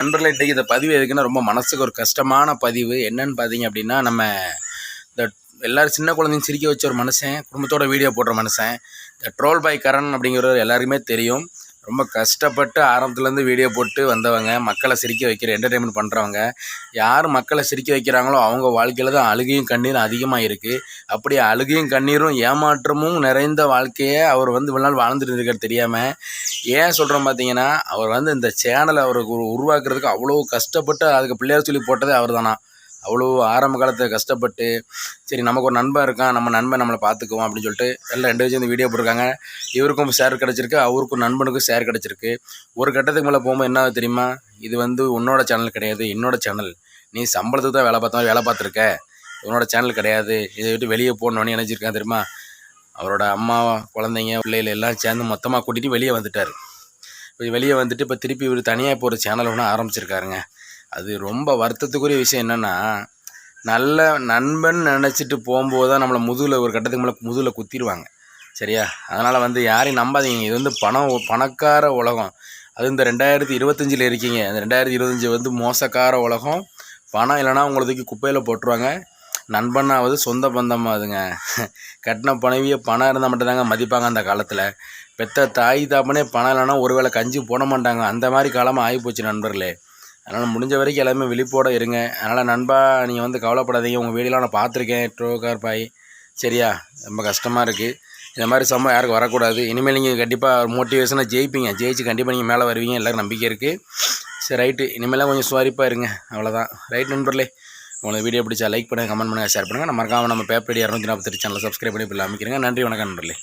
நண்பர்களே இன்றைக்கு இந்த பதிவு எதுக்குன்னா ரொம்ப மனசுக்கு ஒரு கஷ்டமான பதிவு. என்னன்னு பார்த்தீங்க அப்படின்னா நம்ம இந்த எல்லாரும் சின்ன குழந்தையும் சிரிக்க வச்ச ஒரு மனுஷன் குடும்பத்தோட வீடியோ போடுற மனுஷன் இந்த ட்ரோல் பை கரண் அப்படிங்கிறவர் எல்லாருக்குமே தெரியும். ரொம்ப கஷ்டப்பட்டு ஆரம்பத்துலேருந்து வீடியோ போட்டு வந்தவங்க மக்களை சிரிக்க வைக்கிற என்டர்டெயின்மெண்ட் பண்ணுறவங்க யார் மக்களை சிரிக்க வைக்கிறாங்களோ அவங்க வாழ்க்கையில் தான் அழுகையும் கண்ணீரும் அதிகமாக இருக்குது அப்படி அழுகையும் கண்ணீரும் ஏமாற்றமும் நிறைந்த வாழ்க்கையை அவர் வந்து இவ்வளோ நாள் வாழ்ந்துட்டு தெரியாமல் ஏன் சொல்கிறோம் பார்த்தீங்கன்னா அவர் வந்து இந்த சேனலை அவருக்கு உருவாக்குறதுக்கு அவ்வளோ கஷ்டப்பட்டு அதுக்கு பிள்ளையார் சொல்லி போட்டதே அவர் தானா அவ்வளோ ஆரம்ப காலத்தில் கஷ்டப்பட்டு சரி நமக்கு ஒரு நண்பன் இருக்கான் நம்ம நண்பன் நம்மளை பார்த்துக்குவோம் அப்படின்னு சொல்லிட்டு எல்லாம் ரெண்டு பேரும் வீடியோ போட்டிருக்காங்க. இவருக்கும் ஷேர் கிடச்சிருக்கு அவருக்கும் நண்பனுக்கும் ஷேர் கிடச்சிருக்கு. ஒரு கட்டத்துக்கு மேலே போகும்போது என்ன தெரியுமா? இது வந்து உன்னோட சேனல் கிடையாது என்னோட சேனல் நீ சம்பளத்துக்கு தான் வேலை பார்த்தா வேலை பார்த்துருக்க. உன்னோட சேனல் கிடையாது. இதை விட்டு வெளியே போடணும்னு நினச்சிருக்கான் தெரியுமா? அவரோட அம்மா குழந்தைங்க பிள்ளைகள் எல்லாம் சேர்ந்து மொத்தமாக கூட்டிகிட்டு வெளியே வந்துட்டார். இப்போ வெளியே வந்துட்டு இப்போ திருப்பி இவர் தனியாக இப்போ ஒரு சேனல் ஒன்று ஆரம்பிச்சிருக்காருங்க. அது ரொம்ப வருத்தத்துக்குரிய விஷயம் என்னென்னா நல்ல நண்பன் நினச்சிட்டு போகும்போது தான் நம்மளை முதுகில் ஒரு கட்டத்துக்கு மேலே முதுகில் குத்திடுவாங்க. சரியா? அதனால் வந்து யாரையும் நம்பாதீங்க. இது வந்து பணம் பணக்கார உலகம். அது இந்த ரெண்டாயிரத்தி இருபத்தஞ்சில் இருக்கீங்க. அந்த ரெண்டாயிரத்தி இருபத்தஞ்சி வந்து மோசக்கார உலகம். பணம் இல்லைன்னா உங்களை தூக்கி குப்பையில் போட்டுருவாங்க. நண்பனாவது சொந்த பந்தமாகுதுங்க கட்டின பணவியை பணம் இருந்தால் மட்டும்தாங்க மதிப்பாங்க அந்த காலத்தில். பெத்த தாய் தாப்பனே பணம் இல்லைன்னா ஒருவேளை கஞ்சி போட மாட்டாங்க. அந்த மாதிரி காலமாக ஆகிப்போச்சு நண்பர்களே. அதனால் முடிஞ்ச வரைக்கும் எல்லாமே விழிப்போடு இருங்க. அதனால் நண்பா நீங்கள் வந்து கவலைப்படாதீங்க. உங்கள் வீடியோலாம் நான் பார்த்துருக்கேன். ட்ரோகார் பாய். சரியா? ரொம்ப கஷ்டமாக இருக்குது இந்த மாதிரி சம்பவம் யாருக்கும் வரக்கூடாது. இனிமேல் நீங்கள் கண்டிப்பாக மோட்டிவேஷனாக ஜெயிப்பீங்க. ஜெயிச்சு கண்டிப்பாக நீங்கள் மேலே வருவீங்க. எல்லோரும் நம்பிக்கை இருக்குது சரி ரைட்டு இனிமேலாம் கொஞ்சம் சுவாரிப்பாக இருங்க. அவ்வளோதான் ரைட் நண்பர்களே? உங்களுக்கு வீடியோ பிடிச்சா லைக் பண்ணுங்கள் கமெண்ட் பண்ணுங்கள் ஷேர் பண்ணுங்கள் நம்ம மறக்காமல் நம்ம பேப்பர் இரநூத்தி நாற்பத்தெட்டு சேனலை சப்ஸ்கிரைப் பண்ணி இப்போ அமைக்கிறேங்க. நன்றி வணக்கம் நண்பர்களே.